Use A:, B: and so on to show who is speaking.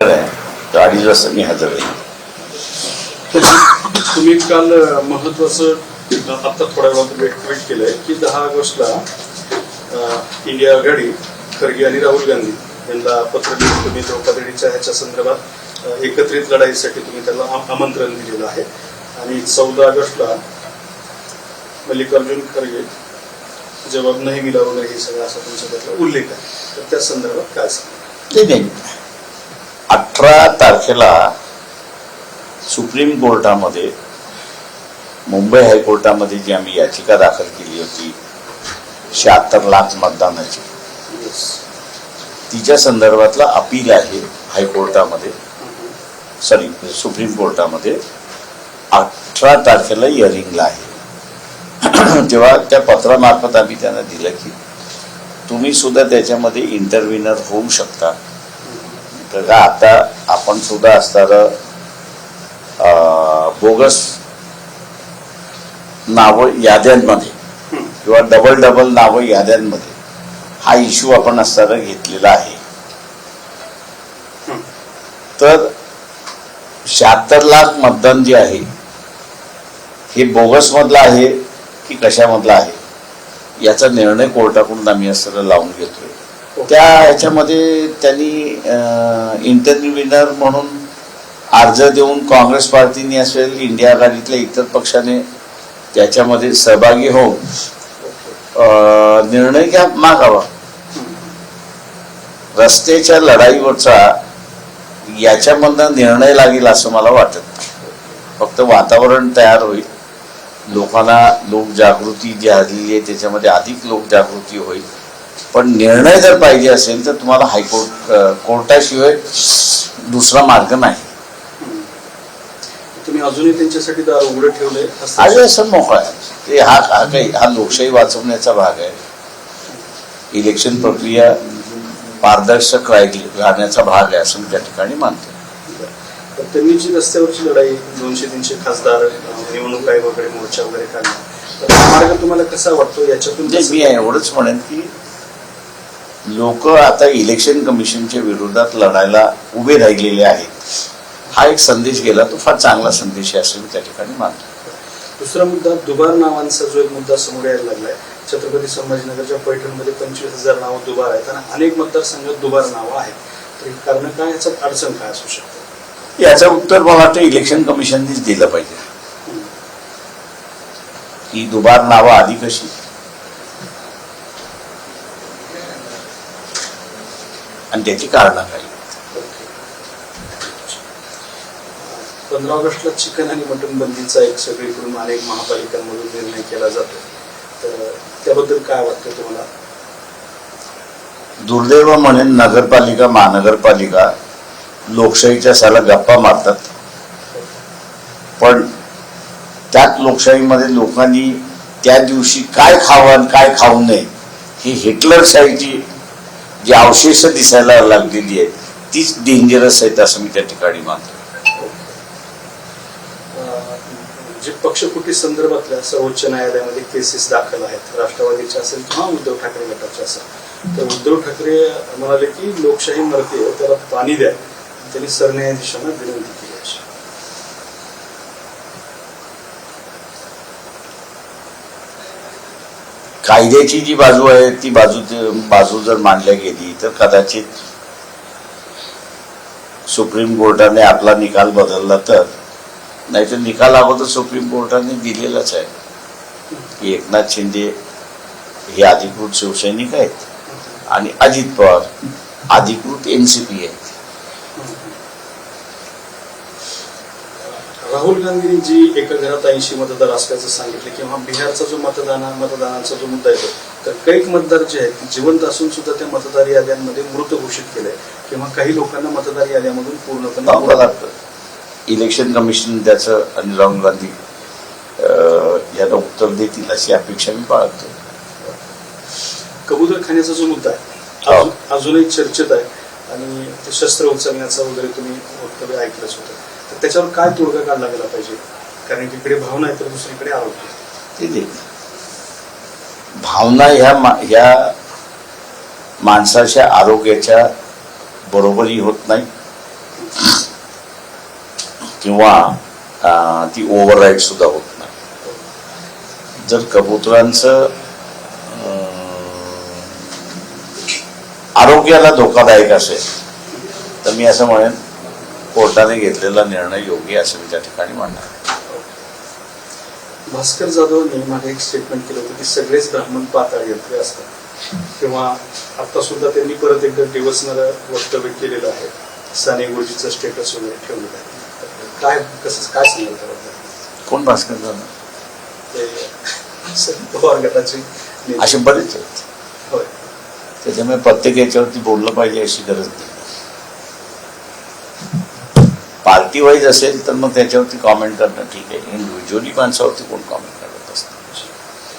A: तर अडीच वाजता मी हजर
B: तुम्ही काल महत्वाचं आता थोड्या वेळात ट्विट केलंय की दहा ऑगस्टला इंडिया आघाडी खरगे आणि राहुल गांधी यांना पत्र लिहून तुम्ही द्रौपदीच्या ह्याच्या संदर्भात एकत्रित लढाईसाठी तुम्ही त्याला आम- आमंत्रण दिलेलं आहे. आणि चौदा ऑगस्टला मल्लिकार्जुन खरगे जबाब नाही मिला वगैरे हे सगळं असा तुमचा त्यातला उल्लेख आहे. तर त्या संदर्भात काय सांगा
A: अठरा तारखेला सुप्रीम कोर्टामध्ये मुंबई हायकोर्टामध्ये जी आम्ही याचिका दाखल केली होती शहात्तर लाख मतदानाची तिच्या संदर्भातला अपील आहे हायकोर्टामध्ये सॉरी सुप्रीम कोर्टामध्ये अठरा तारखेला हिअरिंगला आहे. तेव्हा त्या पत्रामार्फत आम्ही त्यांना दिलं की तुम्ही सुद्धा त्याच्यामध्ये इंटरव्हिनर होऊ शकता. तर का आता आपण सुद्धा असणारं बोगस नावं याद्यांमध्ये किंवा डबल डबल नावं याद्यांमध्ये हा इश्यू आपण असताना घेतलेला आहे. तर शहात्तर लाख मतदान जे आहे हे बोगस मधलं आहे की कशामधलं आहे? याचा निर्णय कोर्टाकडून आम्ही असताना लावून घेतोय. त्या ह्याच्यामध्ये त्यांनी इंटरव्हिनर म्हणून अर्ज देऊन काँग्रेस पार्टीने असेल इंडिया आघाडीतल्या इतर पक्षाने त्याच्यामध्ये सहभागी होऊन निर्णय घ्या मागावा. रस्त्याच्या लढाईवरचा याच्यामधनं निर्णय लागेल असं मला वाटत फक्त वातावरण तयार होईल. लोकांना लोकजागृती जी आलेली आहे त्याच्यामध्ये अधिक लोकजागृती होईल. पण निर्णय जर पाहिजे असेल तर तुम्हाला हायकोर्ट कोर्टाशिवाय दुसरा मार्ग नाही.
B: तुम्ही अजूनही त्यांच्यासाठी उघडं ठेवलंय? असं-
A: आज असं मोकळा आहे. ते हा हा काही हा लोकशाही वाचवण्याचा भाग आहे. इलेक्शन प्रक्रिया पारदर्शक राहिली राहण्याचा भाग आहे असं मी त्या ठिकाणी मानतो.
B: तर त्यांनी जी रस्त्यावरची लढाई दोनशे तीनशे खासदार निवडणूक आयोग वगैरे मोर्चा वगैरे काढला. मार्ग तुम्हाला कसा वाटतो? याच्यातून
A: मी एवढंच म्हणेन की लोक आता इलेक्शन कमिशनच्या विरोधात लढायला उभे राहिलेले आहेत. हा एक संदेश गेला तो फार चांगला संदेश आहे असं मी त्या ठिकाणी मानतो.
B: दुसरा मुद्दा दुबार नावांचा जो एक मुद्दा समोर यायला लागलाय छत्रपती संभाजीनगरच्या पैठणमध्ये पंचवीस हजार नावं दुबार आहेत आणि अनेक मतदारसंघात दुबार नावं आहेत. तर कारण काय? याच्यात अडचण काय असू शकते?
A: याचं उत्तर मला वाटतं इलेक्शन कमिशननेच दिलं पाहिजे. ही दुबार नावं आधी कशी? आणि त्याची कारणं काय
B: पंधरा ऑगस्टला चिकन आणि मटन बंदीचा एक सगळीकडून अनेक महापालिकांमधून निर्णय केला जातो. तर त्याबद्दल काय वाटतं तुम्हाला?
A: दुर्दैव म्हणेन नगरपालिका महानगरपालिका लोकशाहीच्या साला गप्पा मारतात. पण त्याच लोकशाहीमध्ये लोकांनी त्या दिवशी काय खावं आणि काय खाऊ नये ही हिटलरशाहीची जी अवशेष दिसायला लागलेली आहेत तीच डेंजरस आहेत असं मी त्या ठिकाणी मानतो.
B: जे पक्षफुटी संदर्भातल्या सर्वोच्च न्यायालयामध्ये केसेस दाखल आहेत राष्ट्रवादीच्या असेल किंवा उद्धव ठाकरे गटाच्या असेल तर उद्धव ठाकरे म्हणाले की लोकशाही मरते त्याला पाणी द्या त्यांनी सरन्यायाधीशांना विनंती केली अशी
A: कायद्याची जी बाजू आहे ती बाजू बाजू जर मांडल्या गेली तर कदाचित सुप्रीम कोर्टाने आपला निकाल बदलला तर नाहीतर निकाल अगोदर सुप्रीम कोर्टाने दिलेलाच आहे. की एकनाथ शिंदे हे अधिकृत शिवसैनिक आहेत आणि अजित पवार अधिकृत एन सी पी आहेत.
B: राहुल गांधींनी जी एका घरात ऐंशी मतदार असल्याचं सांगितलं किंवा बिहारचा जो मतदान मतदानाचा जो मुद्दा येतो तर कैक मतदार जे आहेत जिवंत असून सुद्धा त्या मतदार याद्यांमध्ये मृत घोषित केलंय. किंवा काही लोकांना मतदार याद्यामधून पूर्णपणे
A: इलेक्शन कमिशन त्याचं आणि राहुल गांधी याला उत्तर देतील अशी अपेक्षा मी बाळगतो.
B: कबूतर खाण्याचा जो मुद्दा आहे
A: हो.
B: अजून- अजूनही चर्चेत आहे आणि ते शस्त्र उचलण्याचा वगैरे तुम्ही वक्तव्य ऐकलंच होतं. तर त्याच्यावर काय तोडगा काढला गेला पाहिजे? कारण की इकडे भावना आहे तर दुसरीकडे आरोग्य
A: ते दे भावना ह्या मा- ह्या माणसाच्या आरोग्याच्या बरोबरी होत नाही. किंवा ती ती ओव्हरराईड सुद्धा होत नाही. जर कबुतरांचं आरोग्याला धोकादायक असेल तर मी असं म्हणेन कोर्टाने घेतलेला निर्णय योग्य असं मी त्या ठिकाणी म्हणणार
B: भास्कर जाधवांनी मागे एक स्टेटमेंट केलं होतं की सगळेच ब्राह्मण पाताळ यंत्रे असतात. किंवा आता सुद्धा त्यांनी परत एकदा दिवसणारं वक्तव्य केलेलं आहे. साने गुरुजीचं स्टेटस वगैरे ठेवलेलं आहे. काय कसं काय त्याबद्दल?
A: कोण भास्कर
B: शरद पवार गटाचे.
A: असे बरेच आहेत.
B: होय.
A: त्याच्यामुळे प्रत्येक याच्यावरती बोललं पाहिजे अशी गरज नाही. पार्टी वाईज असेल तर मग त्याच्यावरती कॉमेंट करणं ठीक आहे. इंडिव्हिज्युअली माणसावरती कोण कॉमेंट